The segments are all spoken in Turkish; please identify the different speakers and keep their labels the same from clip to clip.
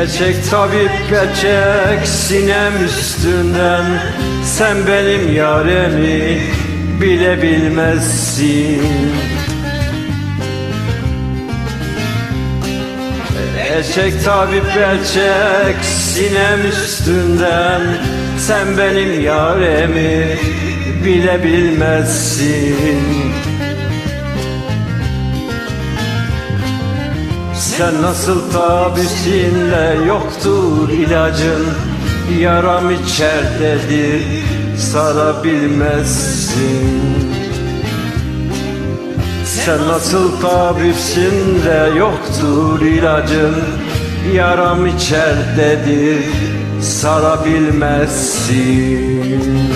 Speaker 1: Gerçek tabip gerçek sinem üstünden. Sen benim yaremi bile bilmezsin. Gerçek tabip gerçek sinem üstünden. Sen benim yaremi bile bilmezsin Sen nasıl tabipsinle yoktur ilacın? Yaram içerdedir sarabilmezsin Sen nasıl tabipsin de yoktur ilacın? Yaram içerdedir sarabilmezsin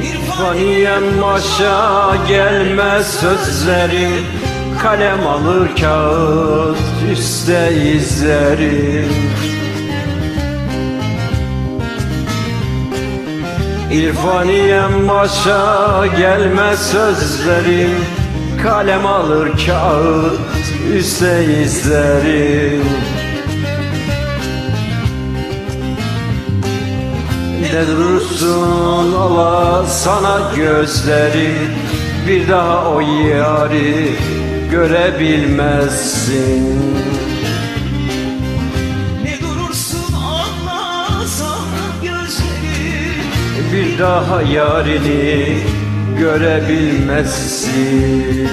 Speaker 1: İrfaniyem başa gelmez sözlerim Kalem alır kağıt üstte izlerim İrfaniyem başa gelmez sözlerim Kalem alır kağıt üstte izlerim durursun ola sana gözleri Bir daha o yari görebilmezsin.
Speaker 2: Ne durursun Allah sana gözleri.
Speaker 1: Bir daha yarini görebilmezsin